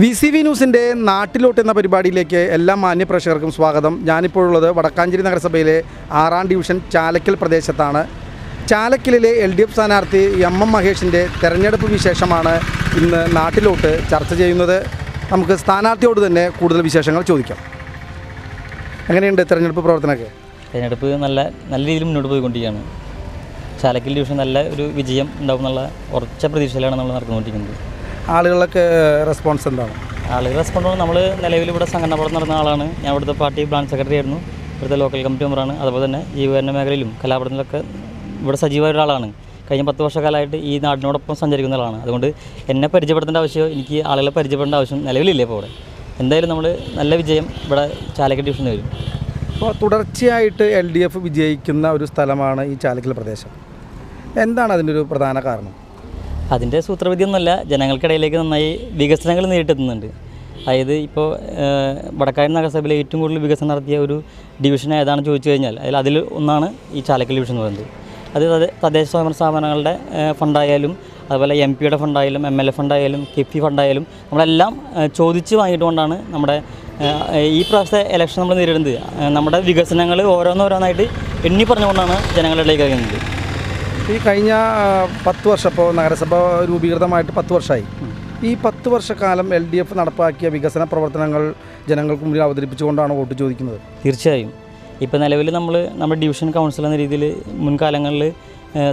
V C V ന്യൂസിന്റെ നാട്ടിലോട്ട് എന്ന പരിപാടിയിലേക്ക് എല്ലാ മാന്യ പ്രേക്ഷകർക്കും സ്വാഗതം. ഞാനിപ്പോഴുള്ളത് വടക്കാഞ്ചേരി നഗരസഭയിലെ ആറാം ഡിവിഷൻ ചാലക്കൽ പ്രദേശത്താണ്. ചാലക്കലിലെ എൽ ഡി എഫ് സ്ഥാനാർത്ഥി എം എം മഹേഷിന്റെ തെരഞ്ഞെടുപ്പ് വിശേഷമാണ് ഇന്ന് നാട്ടിലോട്ട് ചർച്ച ചെയ്യുന്നത്. നമുക്ക് സ്ഥാനാർത്ഥിയോട് തന്നെ കൂടുതൽ വിശേഷങ്ങൾ ചോദിക്കാം. എങ്ങനെയുണ്ട് തെരഞ്ഞെടുപ്പ് പ്രവർത്തനമൊക്കെ? തെരഞ്ഞെടുപ്പ് നല്ല നല്ല രീതിയിൽ മുന്നോട്ട് പോയിക്കൊണ്ടിരിക്കുകയാണ്. ചാലക്കൽ ഡിവിഷൻ നല്ല ഒരു വിജയം ഉണ്ടാകുമെന്നുള്ള ഉറച്ച പ്രതീക്ഷയിലാണ് നമ്മൾ നടന്നുകൊണ്ടിരിക്കുന്നത്. ആളുകളൊക്കെ റെസ്പോൺസ് എന്താണ്? ആളുകൾ റെസ്പോണ്ട് നമ്മൾ നിലവിൽ ഇവിടെ സംഘടന പുറത്ത് നടന്ന ആളാണ്. ഞാൻ ഇവിടുത്തെ പാർട്ടി ബ്രാഞ്ച് സെക്രട്ടറി ആയിരുന്നു. ഇവിടുത്തെ ലോക്കൽ കമ്മിറ്റി മെമ്പറാണ് അതുപോലെ തന്നെ ജീവകരണ മേഖലയിലും കലാപടത്തിലൊക്കെ ഇവിടെ സജീവമായ ഒരാളാണ്. കഴിഞ്ഞ പത്ത് വർഷക്കാലമായിട്ട് ഈ നാടിനോടൊപ്പം സഞ്ചരിക്കുന്ന ആളാണ്. അതുകൊണ്ട് എന്നെ പരിചയപ്പെടുത്തേണ്ട ആവശ്യമോ എനിക്ക് ആളുകളെ പരിചയപ്പെടേണ്ട ആവശ്യം നിലവിലില്ല ഇപ്പോൾ ഇവിടെ. എന്തായാലും നമ്മൾ നല്ല വിജയം ഇവിടെ ചാലക്കൽ ഡിവിഷനിൽ വരും. അപ്പോൾ തുടർച്ചയായിട്ട് എൽ ഡി എഫ് വിജയിക്കുന്ന ഒരു സ്ഥലമാണ് ഈ ചാലക്കൽ പ്രദേശം. എന്താണ് അതിന്റെ ഒരു പ്രധാന കാരണം? അതിന്റെ സൂത്രവിധി ഒന്നുമല്ല ജനങ്ങൾക്കിടയിലേക്ക് നന്നായി വികസനങ്ങൾ നേരിട്ടെത്തുന്നുണ്ട്. അതായത് ഇപ്പോൾ വടക്കായൻ നഗരസഭയിലെ ഏറ്റവും കൂടുതൽ വികസനം നടത്തിയ ഒരു ഡിവിഷൻ ഏതാണെന്ന് ചോദിച്ചു കഴിഞ്ഞാൽ അതിൽ അതിൽ ഒന്നാണ് ഈ ചാലക്കൽ ഡിവിഷൻ എന്ന് പറയുന്നത്. അത് തദ്ദേ- തദ്ദേശ സ്വയംഭരണ സ്ഥാപനങ്ങളുടെ ഫണ്ടായാലും അതുപോലെ എം പിയുടെ ഫണ്ടായാലും എം എൽ എ ഫണ്ടായാലും കിഫി ഫണ്ടായാലും നമ്മളെല്ലാം ചോദിച്ച് വാങ്ങിയിട്ടുകൊണ്ടാണ് നമ്മുടെ ഈ പ്രാവശ്യത്തെ ഇലക്ഷൻ നമ്മൾ നേരിടുന്നത്. നമ്മുടെ വികസനങ്ങൾ ഓരോന്നോരോന്നായിട്ട് എണ്ണി പറഞ്ഞുകൊണ്ടാണ് ജനങ്ങളുടെ ഇടയിലേക്ക് അറിയുന്നത് ഈ കഴിഞ്ഞ പത്ത് വർഷം ഇപ്പോൾ നഗരസഭ രൂപീകൃതമായിട്ട് പത്ത് വർഷമായി ഈ പത്ത് വർഷക്കാലം എൽ ഡി എഫ് നടപ്പാക്കിയ വികസന പ്രവർത്തനങ്ങൾ ജനങ്ങൾക്ക് മുന്നിൽ അവതരിപ്പിച്ചുകൊണ്ടാണ് വോട്ട് ചോദിക്കുന്നത്. തീർച്ചയായും. ഇപ്പോൾ നിലവിൽ നമ്മൾ നമ്മുടെ ഡിവിഷൻ കൗൺസിൽ എന്ന രീതിയിൽ മുൻകാലങ്ങളിൽ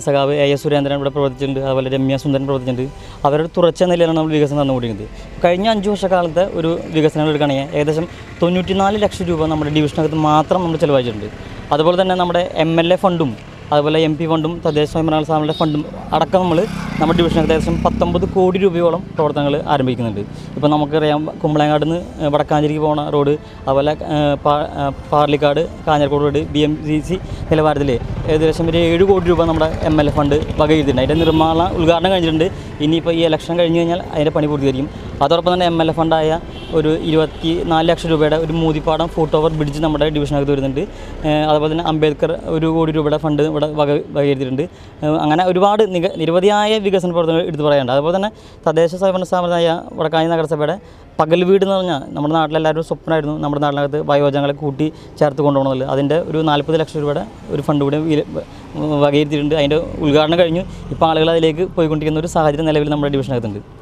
സഖാവ് എ എസ് സുരേന്ദ്രൻ ഇവിടെ പ്രവർത്തിച്ചിട്ടുണ്ട് അതുപോലെ രമ്യ സുന്ദരൻ പ്രവർത്തിച്ചിട്ടുണ്ട്. അവരുടെ തുറച്ച നിലയിലാണ് നമ്മൾ വികസനം നടന്നുകൊണ്ടിരിക്കുന്നത്. കഴിഞ്ഞ അഞ്ച് വർഷക്കാലത്തെ ഒരു വികസനങ്ങൾ എടുക്കുകയാണെങ്കിൽ ഏകദേശം തൊണ്ണൂറ്റിനാല് ലക്ഷം രൂപ നമ്മുടെ ഡിവിഷനകത്ത് മാത്രം നമ്മൾ ചിലവഴിച്ചിട്ടുണ്ട്. അതുപോലെ തന്നെ നമ്മുടെ എം എൽ എ ഫണ്ടും അതുപോലെ എം പി ഫണ്ടും തദ്ദേശ സ്വയംഭരണ സ്ഥാപനങ്ങളുടെ ഫണ്ടും അടക്കം നമ്മൾ നമ്മുടെ ഡിവിഷൻ ഏകദേശം പത്തൊമ്പത് കോടി രൂപയോളം പ്രവർത്തനങ്ങൾ ആരംഭിക്കുന്നുണ്ട്. ഇപ്പോൾ നമുക്കറിയാം കുമ്പളങ്ങാട് നിന്ന് വടക്കാഞ്ചേരിക്ക് പോകുന്ന റോഡ് അതുപോലെ Parlikkad Kanjirakode road B M C C നിലവാരത്തിൽ ഏകദേശം ഒരു ഏഴ് കോടി രൂപ നമ്മുടെ എം എൽ എ ഫണ്ട് വകയിരുത്തിയിട്ടുണ്ട്. അതിന്റെ നിർമ്മാണ ഉദ്ഘാടനം കഴിഞ്ഞിട്ടുണ്ട്. ഇനിയിപ്പോൾ ഈ ഇലക്ഷൻ കഴിഞ്ഞ് കഴിഞ്ഞാൽ അതിന്റെ പണി പൂർത്തീകരിക്കും. അതോടൊപ്പം തന്നെ എം എൽ എ ഫണ്ടായ ഒരു ഇരുപത്തി നാല് ലക്ഷം രൂപയുടെ ഒരു മൂതിപ്പാടം ഫോട്ടോവർ ബ്രിഡ്ജ് നമ്മുടെ ഡിവിഷനകത്ത് വരുന്നുണ്ട്. അതുപോലെ തന്നെ അംബേദ്കർ ഒരു കോടി രൂപയുടെ ഫണ്ട് ഇവിടെ വക വകയിരുത്തിയിട്ടുണ്ട്. അങ്ങനെ ഒരുപാട് നിക നിരവധിയായ വികസന പ്രവർത്തനങ്ങൾ എടുത്തു പറയാനുണ്ട്. അതുപോലെ തന്നെ തദ്ദേശ സ്വയംഭരണ സ്ഥാപനമായ വടക്കാഞ്ഞി നഗരസഭയുടെ പകൽ വീട് എന്ന് പറഞ്ഞാൽ നമ്മുടെ നാട്ടിലെല്ലാവരും സ്വപ്നമായിരുന്നു. നമ്മുടെ നാട്ടിനകത്ത് വയോജനങ്ങളെ കൂട്ടി ചേർത്ത് കൊണ്ടുപോകണമെന്നുള്ളത് അതിന്റെ ഒരു നാൽപ്പത് ലക്ഷം രൂപയുടെ ഒരു ഫണ്ട് കൂടി വകയിരുത്തിയിട്ടുണ്ട്. അതിന്റെ ഉദ്ഘാടനം കഴിഞ്ഞു. ഇപ്പോൾ ആളുകൾ അതിലേക്ക് പോയിക്കൊണ്ടിരിക്കുന്ന ഒരു സാഹചര്യം നിലവിൽ നമ്മുടെ ഡിവിഷനകത്തുണ്ട്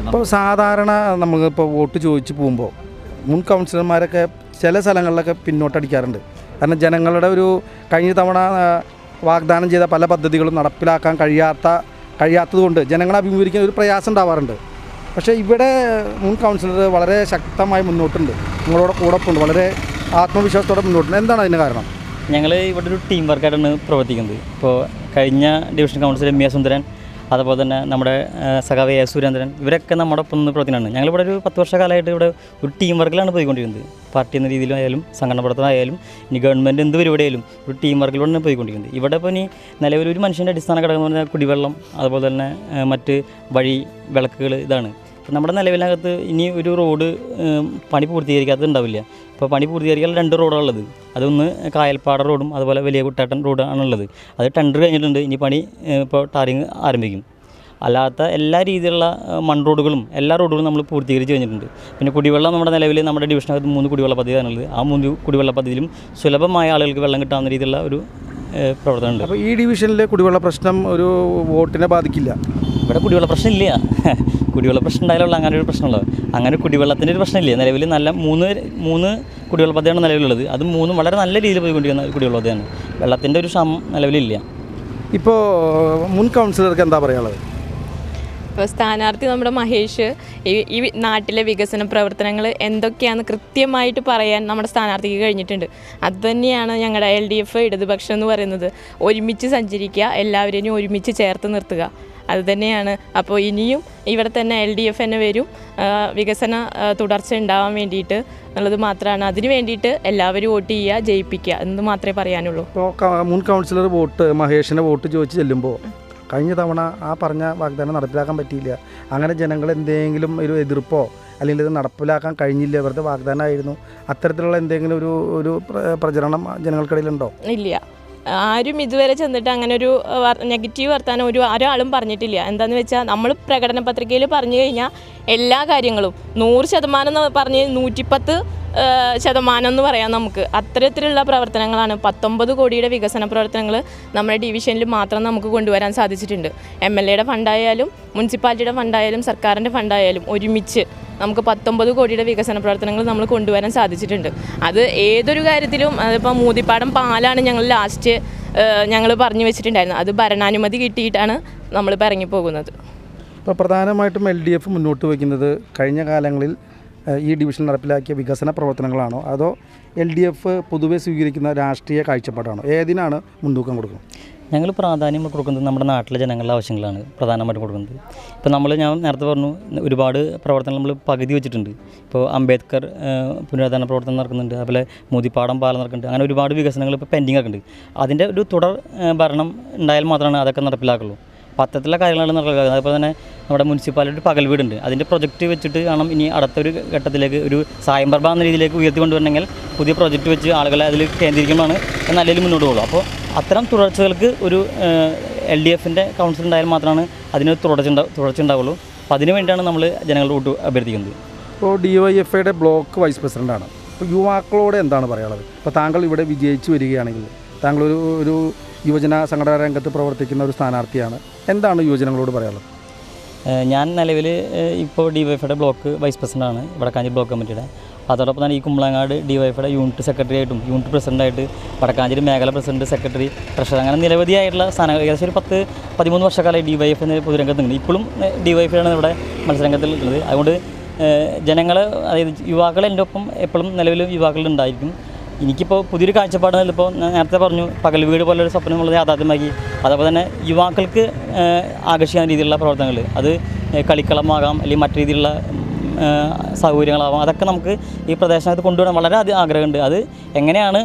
ഇപ്പോൾ സാധാരണ നമുക്കിപ്പോൾ വോട്ട് ചോദിച്ച് പോകുമ്പോൾ മുൻ കൗൺസിലർമാരൊക്കെ ചില സ്ഥലങ്ങളിലൊക്കെ പിന്നോട്ടടിക്കാറുണ്ട്. കാരണം ജനങ്ങളുടെ ഒരു കഴിഞ്ഞ തവണ വാഗ്ദാനം ചെയ്ത പല പദ്ധതികളും നടപ്പിലാക്കാൻ കഴിയാത്ത കഴിയാത്തതുകൊണ്ട് ജനങ്ങളെ അഭിമുഖീകരിക്കുന്ന ഒരു പ്രയാസം ഉണ്ടാവാറുണ്ട്. പക്ഷേ ഇവിടെ മുൻ കൗൺസിലർ വളരെ ശക്തമായി മുന്നോട്ടുണ്ട്. നിങ്ങളോട് കൂടൊപ്പമുണ്ട്. വളരെ ആത്മവിശ്വാസത്തോടെ മുന്നോട്ടുണ്ട്. എന്താണ് അതിന് കാരണം? ഞങ്ങൾ ഇവിടെ ഒരു ടീം വർക്കായിട്ടാണ് പ്രവർത്തിക്കുന്നത്. ഇപ്പോൾ കഴിഞ്ഞ division councillor M A Sundaran അതുപോലെ തന്നെ നമ്മുടെ സഖാവി എ സുരേന്ദ്രൻ ഇവരൊക്കെ നമ്മുടെ ഒപ്പം നിന്ന് ഞങ്ങളിവിടെ ഒരു പത്ത് വർഷക്കാലമായിട്ട് ഇവിടെ ഒരു ടീം വർക്കിലാണ് പോയിക്കൊണ്ടിരുന്നത്. പാർട്ടി എന്ന രീതിയിലായാലും സംഘടന പ്രവർത്തനമായാലും ഇനി ഗവൺമെന്റ് എന്ത് പരിപാടിയായാലും ഒരു ടീം വർക്കിലൂടെയാണ് പോയിക്കൊണ്ടിരിക്കുന്നത് ഇവിടെ ഇപ്പോൾ ഇനി നിലവിൽ ഒരു മനുഷ്യന്റെ അടിസ്ഥാന ഘടകം എന്ന് പറഞ്ഞാൽ കുടിവെള്ളം അതുപോലെ തന്നെ മറ്റ് വഴി വിളക്കുകൾ ഇതാണ്. ഇപ്പം നമ്മുടെ നിലവിലകത്ത് ഇനി ഒരു റോഡ് പണി പൂർത്തീകരിക്കാത്തത് ഉണ്ടാവില്ല. ഇപ്പോൾ പണി പൂർത്തീകരിക്കാൻ രണ്ട് റോഡാണുള്ളത് അതൊന്ന് കായൽപ്പാട റോഡും അതുപോലെ വലിയ കുട്ടാട്ടൻ റോഡാണ് ഉള്ളത്. അത് ടെൻഡർ കഴിഞ്ഞിട്ടുണ്ട്. ഇനി പണി ഇപ്പോൾ ടാറിങ് ആരംഭിക്കും. അല്ലാത്ത എല്ലാ രീതിയിലുള്ള മൺ റോഡുകളും എല്ലാ റോഡുകളും നമ്മൾ പൂർത്തീകരിച്ച് കഴിഞ്ഞിട്ടുണ്ട്. പിന്നെ കുടിവെള്ളം നമ്മുടെ നിലവിൽ നമ്മുടെ ഡിവിഷനകത്ത് മൂന്ന് കുടിവെള്ള പദ്ധതിയാണുള്ളത് ആ മൂന്ന് കുടിവെള്ള പദ്ധതിയിലും സുലഭമായ ആളുകൾക്ക് വെള്ളം കിട്ടാവുന്ന രീതിയിലുള്ള ഒരു പ്രവർത്തനമുണ്ട് അപ്പോൾ ഈ ഡിവിഷനിലെ കുടിവെള്ള പ്രശ്നം ഒരു വോട്ടിനെ ബാധിക്കില്ല? ഇവിടെ കുടിവെള്ള പ്രശ്നമില്ല കുടിവെള്ള പ്രശ്നം ഉണ്ടായാലുള്ള അങ്ങനെ ഒരു പ്രശ്നമുള്ളൂ. അങ്ങനെ കുടിവെള്ളത്തിന്റെ ഒരു പ്രശ്നമില്ലേ? നിലവിൽ നല്ല മൂന്ന് മൂന്ന് കുടിവെള്ള പദ്ധതിയാണ് നിലവിലുള്ളത്. അത് മൂന്നും വളരെ നല്ല രീതിയിൽ പോയിക്കൊണ്ടിരിക്കുന്ന ഒരു കുടിവെള്ള പദ്ധതിയാണ്. വെള്ളത്തിന്റെ ഒരു ക്ഷാമം നിലവിലില്ല. ഇപ്പോൾ മുൻ കൗൺസിലർക്ക് എന്താ പറയാനുള്ളത്? ഇപ്പോൾ സ്ഥാനാർത്ഥി നമ്മുടെ മഹേഷ് ഈ ഈ നാട്ടിലെ വികസന പ്രവർത്തനങ്ങൾ എന്തൊക്കെയാണെന്ന് കൃത്യമായിട്ട് പറയാൻ നമ്മുടെ സ്ഥാനാർത്ഥിക്ക് കഴിഞ്ഞിട്ടുണ്ട്. അതുതന്നെയാണ് ഞങ്ങളുടെ എൽ ഡി എഫ് ഇടതുപക്ഷം എന്ന് പറയുന്നത്. ഒരുമിച്ച് സഞ്ചരിക്കുക എല്ലാവരെയും ഒരുമിച്ച് ചേർത്ത് നിർത്തുക. അത് തന്നെയാണ് അപ്പോൾ ഇനിയും ഇവിടെ തന്നെ എൽ ഡി എഫ് തന്നെ വരും. വികസന തുടർച്ച ഉണ്ടാവാൻ വേണ്ടിയിട്ട് എന്നുള്ളത് മാത്രമാണ്. അതിന് വേണ്ടിയിട്ട് എല്ലാവരും വോട്ട് ചെയ്യുക ജയിപ്പിക്കുക എന്ന് മാത്രമേ പറയാനുള്ളൂ. ഇപ്പോൾ മുൻ കൗൺസിലർ വോട്ട് മഹേഷിനെ വോട്ട് ചോദിച്ച് ചെല്ലുമ്പോൾ കഴിഞ്ഞ തവണ ആ പറഞ്ഞ വാഗ്ദാനം നടപ്പിലാക്കാൻ പറ്റിയില്ല. അങ്ങനെ ജനങ്ങൾ എന്തെങ്കിലും ഒരു എതിർപ്പോ അല്ലെങ്കിൽ ഇത് നടപ്പിലാക്കാൻ കഴിഞ്ഞില്ല. വെറുതെ വാഗ്ദാനമായിരുന്നു. അത്തരത്തിലുള്ള എന്തെങ്കിലും ഒരു ഒരു പ്ര- പ്രചരണം ജനങ്ങൾക്കിടയിലുണ്ടോ? ഇല്ല. ആരും ഇതുവരെ ചെന്നിട്ട് അങ്ങനെ ഒരു നെഗറ്റീവ് വർത്താനം ഒരു ഒരാളും പറഞ്ഞിട്ടില്ല. എന്താണെന്ന് വെച്ചാൽ നമ്മൾ പ്രകടന പത്രികയിൽ പറഞ്ഞു കഴിഞ്ഞാൽ എല്ലാ കാര്യങ്ങളും നൂറ് ശതമാനം പറഞ്ഞ് നൂറ്റിപ്പത്ത് ശതമാനം എന്ന് പറയാം നമുക്ക്. അത്തരത്തിലുള്ള പ്രവർത്തനങ്ങളാണ് പത്തൊമ്പത് കോടിയുടെ വികസന പ്രവർത്തനങ്ങൾ നമ്മുടെ ഡിവിഷനിൽ മാത്രം നമുക്ക് കൊണ്ടുവരാൻ സാധിച്ചിട്ടുണ്ട്. എം എൽ എയുടെ ഫണ്ടായാലും മുനിസിപ്പാലിറ്റിയുടെ ഫണ്ടായാലും സർക്കാരിന്റെ ഫണ്ടായാലും ഒരുമിച്ച് നമുക്ക് പത്തൊമ്പത് കോടിയുടെ വികസന പ്രവർത്തനങ്ങൾ നമ്മൾ കൊണ്ടുവരാൻ സാധിച്ചിട്ടുണ്ട്. അത് ഏതൊരു കാര്യത്തിലും അതിപ്പോൾ മൂതിപ്പാടം പാലാണ് ഞങ്ങൾ ലാസ്റ്റ് ഞങ്ങൾ പറഞ്ഞു വെച്ചിട്ടുണ്ടായിരുന്നത്. അത് ഭരണാനുമതി കിട്ടിയിട്ടാണ് നമ്മളിപ്പോൾ ഇറങ്ങിപ്പോകുന്നത്. ഇപ്പോൾ പ്രധാനമായിട്ടും എൽ ഡി എഫ് മുന്നോട്ട് വയ്ക്കുന്നത് കഴിഞ്ഞ കാലങ്ങളിൽ ഈ ഡിവിഷൻ നടപ്പിലാക്കിയ വികസന പ്രവർത്തനങ്ങളാണോ? അതോ എൽ ഡി എഫ് പൊതുവെ സ്വീകരിക്കുന്ന രാഷ്ട്രീയ കാഴ്ചപ്പാടാണോ? ഏതിനാണ് മുൻതൂക്കം കൊടുക്കുന്നത്? ഞങ്ങൾ പ്രാധാന്യം കൊടുക്കുന്നത് നമ്മുടെ നാട്ടിലെ ജനങ്ങളുടെ ആവശ്യങ്ങളാണ് പ്രധാനമായിട്ടും കൊടുക്കുന്നത്. ഇപ്പോൾ നമ്മൾ ഞാൻ നേരത്തെ പറഞ്ഞു ഒരുപാട് പ്രവർത്തനങ്ങൾ നമ്മൾ പകുതി വെച്ചിട്ടുണ്ട്. ഇപ്പോൾ അംബേദ്കർ പുനരുദ്ധാരണ പ്രവർത്തനം നടക്കുന്നുണ്ട് അതുപോലെ മോദിപ്പാടം പാലം നടക്കുന്നുണ്ട് അങ്ങനെ ഒരുപാട് വികസനങ്ങൾ ഇപ്പോൾ പെൻഡിങ് ആക്കുന്നുണ്ട് അതിന്റെ ഒരു തുടർ ഭരണം ഉണ്ടായാൽ മാത്രമാണ് അതൊക്കെ നടപ്പിലാക്കുള്ളൂ. പത്രത്തിലെ കാര്യങ്ങളാണ് നടക്കുന്നത് അതുപോലെ തന്നെ നമ്മുടെ മുനിസിപ്പാലിറ്റി പകൽ വീടുണ്ട്. അതിന്റെ പ്രൊജക്റ്റ് വെച്ചിട്ട് വേണം ഇനി അടുത്തൊരു ഘട്ടത്തിലേക്ക് ഒരു സായംപ്രഭ എന്ന രീതിയിലേക്ക് ഉയർത്തി കൊണ്ടുവരണമെങ്കിൽ പുതിയ പ്രൊജക്റ്റ് വെച്ച് ആളുകളെ അതിൽ കേന്ദ്രീകരിക്കുമ്പോഴാണ് നല്ല മുന്നോട്ട് പോകുള്ളൂ അപ്പോൾ അത്തരം തുടർച്ചകൾക്ക് ഒരു എൽ ഡി എഫിന്റെ കൗൺസിൽ ഉണ്ടായാൽ മാത്രമാണ് അതിന് തുടർച്ച ഉണ്ടാ തുടർച്ച ഉണ്ടാവുള്ളൂ. അപ്പോൾ അതിനു വേണ്ടിയാണ് നമ്മൾ ജനങ്ങളുടെ അഭ്യർത്ഥിക്കുന്നത്. ഇപ്പോൾ ഡി വൈ എഫ് ഐയുടെ ബ്ലോക്ക് വൈസ് പ്രസിഡന്റാണ് അപ്പോൾ യുവാക്കളോട് എന്താണ് പറയാനുള്ളത്? ഇപ്പോൾ താങ്കൾ ഇവിടെ വിജയിച്ചു വരികയാണെങ്കിൽ താങ്കൾ ഒരു ഒരു യുവജന സംഘടനാ രംഗത്ത് പ്രവർത്തിക്കുന്ന ഒരു സ്ഥാനാർത്ഥിയാണ്. എന്താണ് യുവജനങ്ങളോട് പറയാനുള്ളത്? ഞാൻ നിലവിൽ ഇപ്പോൾ ഡി വൈഫയുടെ ബ്ലോക്ക് വൈസ് പ്രസിഡന്റാണ് വടക്കാഞ്ചി ബ്ലോക്ക് കമ്മിറ്റിയുടെ അതോടൊപ്പം തന്നെ ഈ കുമ്പളങ്ങാട് ഡി വൈഫയുടെ യൂണിറ്റ് സെക്രട്ടറി ആയിട്ടും യൂണിറ്റ് പ്രസിഡന്റായിട്ട് വടക്കാഞ്ചേരി മേഖല പ്രസിഡന്റ് സെക്രട്ടറി ട്രഷറർ അങ്ങനെ നിരവധിയായിട്ടുള്ള സ്ഥാനങ്ങൾ ഏകദേശം ഒരു പത്ത് പതിമൂന്ന് വർഷക്കാലമായി ഡി വൈഫ് എന്ന പൊതുരംഗത്ത് ഉണ്ട് ഇപ്പോഴും ഡി ആണ് ഇവിടെ മത്സരരംഗത്തിൽ ഉള്ളത് അതുകൊണ്ട് ജനങ്ങൾ അതായത് യുവാക്കൾ എന്റെ ഒപ്പം എപ്പോഴും നിലവിൽ യുവാക്കൾ ഉണ്ടായിരിക്കും. എനിക്കിപ്പോൾ പുതിയൊരു കാഴ്ചപ്പാട് ഇപ്പോൾ നേരത്തെ പറഞ്ഞു പകൽ വീട് പോലൊരു സ്വപ്നമുള്ളത് യാഥാർത്ഥ്യമാക്കി. അതേപോലെ തന്നെ യുവാക്കൾക്ക് ആകർഷിക്കാൻ രീതിയിലുള്ള പ്രവർത്തനങ്ങൾ. അത് കളിക്കളമാകാം അല്ലെങ്കിൽ മറ്റു രീതിയിലുള്ള സൗകര്യങ്ങളാവാം. അതൊക്കെ നമുക്ക് ഈ പ്രദേശത്ത് കൊണ്ടുവരാൻ വളരെ അധികം ആഗ്രഹമുണ്ട്. അത് എങ്ങനെയാണ്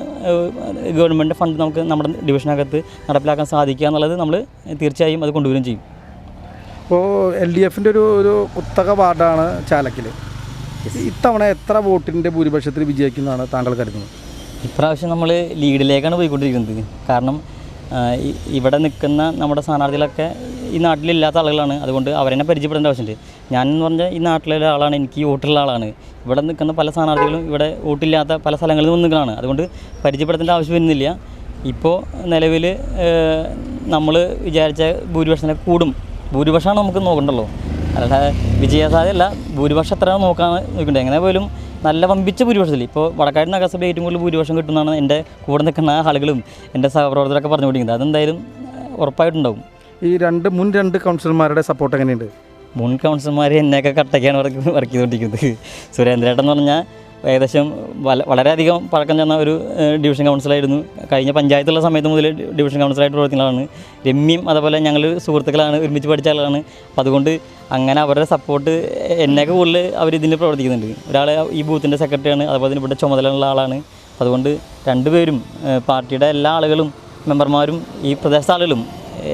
ഗവൺമെന്റ് ഫണ്ട് നമുക്ക് നമ്മുടെ ഡിവിഷനകത്ത് നടപ്പിലാക്കാൻ സാധിക്കുക എന്നുള്ളത് നമ്മൾ തീർച്ചയായും അത് കൊണ്ടുവരും ചെയ്യും. ഇപ്പോൾ എൽ ഡി എഫിന്റെ ഒരു ഒരു കുത്തക വാർഡാണ് ചാലക്കിൽ ഇത്തവണ എത്ര വോട്ടിന്റെ ഭൂരിപക്ഷത്തിൽ വിജയിക്കുന്നതാണ് താങ്കൾ കരുതുന്നത്? ഇപ്രാവശ്യം നമ്മൾ ലീഡിലേക്കാണ് പോയിക്കൊണ്ടിരിക്കുന്നത്. കാരണം ഇവിടെ നിൽക്കുന്ന നമ്മുടെ സ്ഥാനാർത്ഥികളൊക്കെ ഈ നാട്ടിലില്ലാത്ത ആളുകളാണ്. അതുകൊണ്ട് അവരെന്നെ പരിചയപ്പെടേണ്ട ആവശ്യമുണ്ട്. ഞാനെന്ന് പറഞ്ഞാൽ ഈ നാട്ടിലെ ആളാണ് എനിക്ക് വോട്ടുള്ള ആളാണ്. ഇവിടെ നിൽക്കുന്ന പല സ്ഥാനാർത്ഥികളും ഇവിടെ വോട്ടില്ലാത്ത പല സ്ഥലങ്ങളിൽ നിന്ന് നിൽക്കുന്നതാണ്. അതുകൊണ്ട് പരിചയപ്പെടുത്തേണ്ട ആവശ്യം വരുന്നില്ല. ഇപ്പോൾ നിലവിൽ നമ്മൾ വിചാരിച്ച ഭൂരിപക്ഷത്തിനെ കൂടും. ഭൂരിപക്ഷമാണ് നമുക്ക് നോക്കണ്ടല്ലോ. അല്ലാതെ വിജയസാധ്യല്ല ഭൂരിപക്ഷം എത്രയാണ് നോക്കാൻ നോക്കണ്ടേ. എങ്ങനെ പോലും നല്ല വമ്പിച്ച ഭൂരിപക്ഷത്തിൽ ഇപ്പോൾ വടക്കാട് നഗരസഭ ഏറ്റവും കൂടുതൽ ഭൂരിപക്ഷം കിട്ടുന്നതാണ് എന്റെ കൂടെ നിൽക്കുന്ന ആളുകളും എന്റെ സഹപ്രവർത്തകരൊക്കെ പറഞ്ഞുകൊണ്ടിരിക്കുന്നത്. അതെന്തായാലും ഉറപ്പായിട്ടുണ്ടാവും. ഈ രണ്ട് മുൻ രണ്ട് കൗൺസിലർമാരുടെ സപ്പോർട്ട് എങ്ങനെയുണ്ട്? മുൻ കൗൺസിലർമാർ എന്നെയൊക്കെ കട്ടയ്ക്കാണ് വർക്ക് വർക്ക് ചെയ്തുകൊണ്ടിരിക്കുന്നത്. സുരേന്ദ്രേട്ടൻ എന്ന് പറഞ്ഞാൽ ഏകദേശം വളരെയധികം പഴക്കം ചെന്ന ഒരു ഡിവിഷൻ കൗൺസിലായിരുന്നു. കഴിഞ്ഞ പഞ്ചായത്തുള്ള സമയത്ത് മുതൽ ഡിവിഷൻ കൗൺസിലായിട്ട് പ്രവർത്തിക്കുന്ന ആളാണ്. രമ്യയും അതുപോലെ ഞങ്ങൾ സുഹൃത്തുക്കളാണ് ഒരുമിച്ച് പഠിച്ച ആളാണ്. അപ്പോൾ അതുകൊണ്ട് അങ്ങനെ അവരുടെ സപ്പോർട്ട് എന്നെയൊക്കെ കൂടുതൽ അവർ ഇതിൽ പ്രവർത്തിക്കുന്നുണ്ട്. ഒരാൾ ഈ ബൂത്തിന്റെ സെക്രട്ടറിയാണ് അതുപോലെ തന്നെ ഇവിടെ ചുമതലയുള്ള ആളാണ്. അതുകൊണ്ട് രണ്ടുപേരും പാർട്ടിയുടെ എല്ലാ ആളുകളും മെമ്പർമാരും ഈ പ്രദേശത്തെ ആളുകളും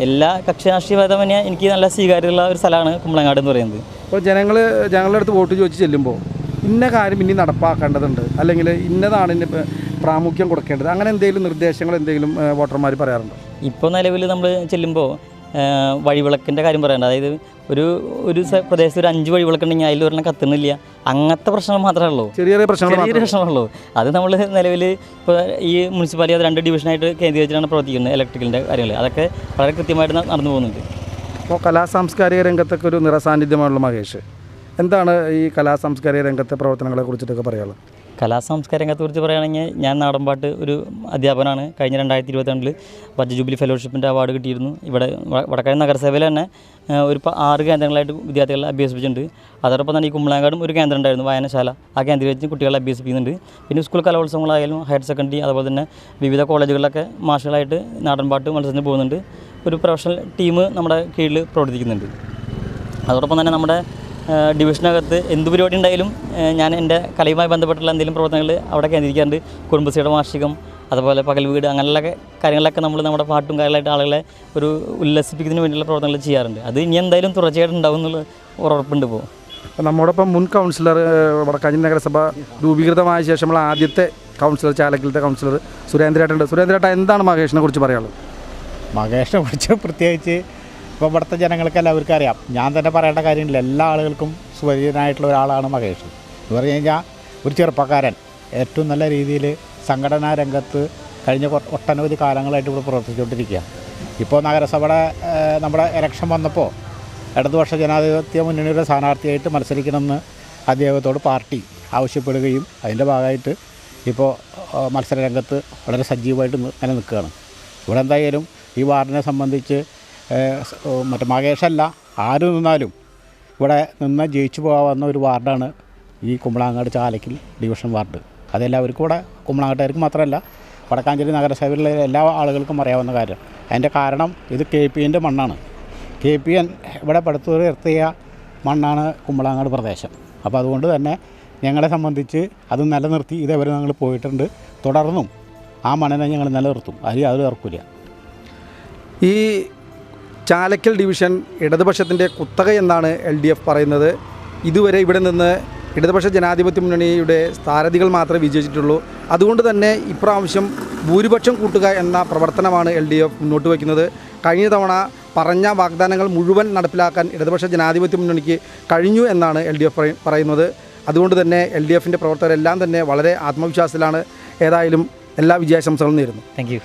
എല്ലാ കക്ഷി രാഷ്ട്രീയ ഭേദമന്യേ എനിക്ക് നല്ല സ്വീകാര്യമുള്ള ഒരു സ്ഥലമാണ് കുമ്പളങ്ങാട് എന്ന് പറയുന്നത്. അപ്പോൾ ജനങ്ങൾ ഞങ്ങളുടെ അടുത്ത് വോട്ട് ചോദിച്ച് ചെല്ലുമ്പോൾ ഇന്ന കാര്യം ഇനി നടപ്പാക്കേണ്ടതുണ്ട്. അല്ലെങ്കിൽ ഇന്നതാണ് ഇനി പ്രാമുഖ്യം കൊടുക്കേണ്ടത്. അങ്ങനെ എന്തെങ്കിലും നിർദ്ദേശങ്ങൾ എന്തെങ്കിലും വോട്ടർമാർ പറയാറുണ്ടോ? ഇപ്പോൾ നിലവിൽ നമ്മൾ ചെല്ലുമ്പോൾ വഴിവിളക്കിന്റെ കാര്യം പറയണ്ട. അതായത് ഒരു ഒരു പ്രദേശത്ത് ഒരു അഞ്ച് വഴിവിളക്കുണ്ടെങ്കിൽ അതിൽ ഒരെണ്ണം കത്തുന്നില്ല. അങ്ങനത്തെ പ്രശ്നങ്ങൾ മാത്രമേ ഉള്ളൂ. ചെറിയ ചെറിയ പ്രശ്നങ്ങൾ പ്രശ്നമുള്ളൂ അത് നമ്മൾ നിലവിൽ ഇപ്പോൾ ഈ മുനിസിപ്പാലിറ്റി അത് രണ്ട് ഡിവിഷനായിട്ട് കേന്ദ്രീകരിച്ചാണ് പ്രവർത്തിക്കുന്നത് ഇലക്ട്രിക്കലിന്റെ കാര്യങ്ങൾ അതൊക്കെ വളരെ കൃത്യമായിട്ട് നടന്നു പോകുന്നുണ്ട്. അപ്പോൾ കലാ സാംസ്കാരിക രംഗത്തൊക്കെ ഒരു നിറസാന്നിധ്യമാണുള്ള മഹേഷ്. എന്താണ് ഈ കലാ സാംസ്കാരിക രംഗത്തെ പ്രവർത്തനങ്ങളെ കുറിച്ചിട്ടൊക്കെ പറയാനുള്ളത്? കലാ രംഗത്തെ രംഗത്തെക്കുറിച്ച് പറയുകയാണെങ്കിൽ ഞാൻ നാടൻപാട്ട് ഒരു അധ്യാപകനാണ്. കഴിഞ്ഞ രണ്ടായിരത്തി ഇരുപത്തിരണ്ടിൽ വജ്ര ജൂബിലി ഫെലോഷിപ്പിന്റെ അവാർഡ് കിട്ടിയിരുന്നു. ഇവിടെ വടക്കാട് നഗരസഭയിൽ തന്നെ ഒരു ആറ് കേന്ദ്രങ്ങളായിട്ട് വിദ്യാർത്ഥികളെ അഭ്യസിപ്പിച്ചിട്ടുണ്ട്. അതോടൊപ്പം തന്നെ ഈ കുമ്പളങ്ങാടും ഒരു കേന്ദ്രം ഉണ്ടായിരുന്നു വായനശാല. ആ കേന്ദ്രം വെച്ച് കുട്ടികളെ അഭ്യസിപ്പിക്കുന്നുണ്ട്. പിന്നെ സ്കൂൾ കലോത്സവങ്ങളായാലും ഹയർ സെക്കൻഡറി അതുപോലെ തന്നെ വിവിധ കോളേജുകളിലൊക്കെ മാഷുകളായിട്ട് നാടൻപാട്ട് മത്സരത്തിന് പോകുന്നുണ്ട്. ഒരു പ്രൊഫഷണൽ ടീം നമ്മുടെ കീഴിൽ പ്രവർത്തിക്കുന്നുണ്ട്. അതോടൊപ്പം തന്നെ നമ്മുടെ ഡിവിഷനകത്ത് എന്ത് പരിപാടി ഉണ്ടായാലും ഞാൻ എന്റെ കലയുമായി ബന്ധപ്പെട്ടുള്ള എന്തെങ്കിലും പ്രവർത്തനങ്ങൾ അവിടെ കേന്ദ്രീകരിക്കാറുണ്ട്. കുടുംബശ്രീയുടെ വാർഷികം അതുപോലെ പകൽ വീട് അങ്ങനെയുള്ള കാര്യങ്ങളൊക്കെ നമ്മൾ നമ്മുടെ പാട്ടും കാര്യങ്ങളായിട്ട് ആളുകളെ ഒരു ഉല്ലസിപ്പിക്കുന്നതിന് വേണ്ടിയുള്ള പ്രവർത്തനങ്ങൾ ചെയ്യാറുണ്ട്. അത് ഇനി എന്തായാലും തുടർച്ചയായിട്ട് ഉണ്ടാവും എന്നുള്ള ഉറപ്പുണ്ട് ഇപ്പോൾ. അപ്പോൾ നമ്മോടൊപ്പം മുൻ കൗൺസിലർ വടക്കാഞ്ചി നഗരസഭ രൂപീകൃതമായ ശേഷമുള്ള ആദ്യത്തെ കൗൺസിലർ ചാലക്കിലത്തെ കൗൺസിലർ സുരേന്ദ്രേട്ടുണ്ട് സുരേന്ദ്രേട്ട എന്താണ് മഹേഷിനെ കുറിച്ച് പറയാനുള്ളത്? മഹേഷിനെ കുറിച്ച് പ്രത്യേകിച്ച് ഇപ്പോൾ ഇവിടുത്തെ ജനങ്ങൾക്ക് എല്ലാവർക്കും അറിയാം. ഞാൻ തന്നെ പറയേണ്ട കാര്യമില്ല. എല്ലാ ആളുകൾക്കും സുപരിചിതനായിട്ടുള്ള ഒരാളാണ് മഹേഷ്. എന്ന് പറഞ്ഞു കഴിഞ്ഞാൽ ഒരു ചെറുപ്പക്കാരൻ. ഏറ്റവും നല്ല രീതിയിൽ സംഘടനാ രംഗത്ത് കഴിഞ്ഞ ഒട്ടനവധി കാലങ്ങളായിട്ട് ഇവിടെ പ്രവർത്തിച്ചുകൊണ്ടിരിക്കുക. ഇപ്പോൾ നഗരസഭയുടെ നമ്മുടെ ഇലക്ഷൻ വന്നപ്പോൾ ഇടതുപക്ഷ ജനാധിപത്യ മുന്നണിയുടെ സ്ഥാനാർത്ഥിയായിട്ട് മത്സരിക്കണമെന്ന് അദ്ദേഹത്തോട് പാർട്ടി ആവശ്യപ്പെടുകയും അതിന്റെ ഭാഗമായിട്ട് ഇപ്പോൾ മത്സര രംഗത്ത് വളരെ സജീവമായിട്ട് നിലനിൽക്കുകയാണ്. ഇവിടെ എന്തായാലും ഈ വാർഡിനെ സംബന്ധിച്ച് മറ്റേ മകേഷല്ല ആര് നിന്നാലും ഇവിടെ നിന്ന് ജയിച്ചു പോകാവുന്ന ഒരു വാർഡാണ് ഈ കുമ്പളാങ്ങാട് ചാലക്കിൽ ഡിവിഷൻ വാർഡ്. അതെല്ലാവർക്കും ഇവിടെ കുമ്പളാങ്ങാട്ടുകാർക്ക് മാത്രമല്ല വടക്കാഞ്ചേരി നഗരസഭയിലുള്ള എല്ലാ ആളുകൾക്കും അറിയാവുന്ന കാര്യം. അതിന്റെ കാരണം ഇത് കെ പി എന്റെ മണ്ണാണ്. കെ പി എൻ ഇവിടെ പടുത്തൂർ പടുത്തുയർത്തിയ മണ്ണാണ് കുമ്പളാങ്ങാട് പ്രദേശം. അപ്പോൾ അതുകൊണ്ട് തന്നെ ഞങ്ങളെ സംബന്ധിച്ച് അത് നിലനിർത്തി ഇതേവരെ ഞങ്ങൾ പോയിട്ടുണ്ട്. തുടർന്നും ആ മണ്ണിനെ ഞങ്ങൾ നിലനിർത്തും. അതിൽ അത് ഇറക്കില്ല ഈ ചാലക്കൽ ഡിവിഷൻ ഇടതുപക്ഷത്തിന്റെ കുത്തക എന്നാണ് എൽ ഡി എഫ് പറയുന്നത്. ഇതുവരെ ഇവിടെ നിന്ന് ഇടതുപക്ഷ ജനാധിപത്യ മുന്നണിയുടെ സ്ഥാരതികൾ മാത്രമേ വിജയിച്ചിട്ടുള്ളൂ. അതുകൊണ്ട് തന്നെ ഇപ്രാവശ്യം ഭൂരിപക്ഷം കൂട്ടുക എന്ന പ്രവർത്തനമാണ് എൽ ഡി എഫ് മുന്നോട്ട് വയ്ക്കുന്നത്. കഴിഞ്ഞ തവണ പറഞ്ഞ വാഗ്ദാനങ്ങൾ മുഴുവൻ നടപ്പിലാക്കാൻ ഇടതുപക്ഷ ജനാധിപത്യ മുന്നണിക്ക് കഴിഞ്ഞു എന്നാണ് എൽ ഡി എഫ് പറയുന്നത്. അതുകൊണ്ട് തന്നെ എൽ ഡി എഫിന്റെ പ്രവർത്തകരെല്ലാം തന്നെ വളരെ ആത്മവിശ്വാസത്തിലാണ്. ഏതായാലും എല്ലാ വിജയാശംസകളും നേരുന്നു. താങ്ക്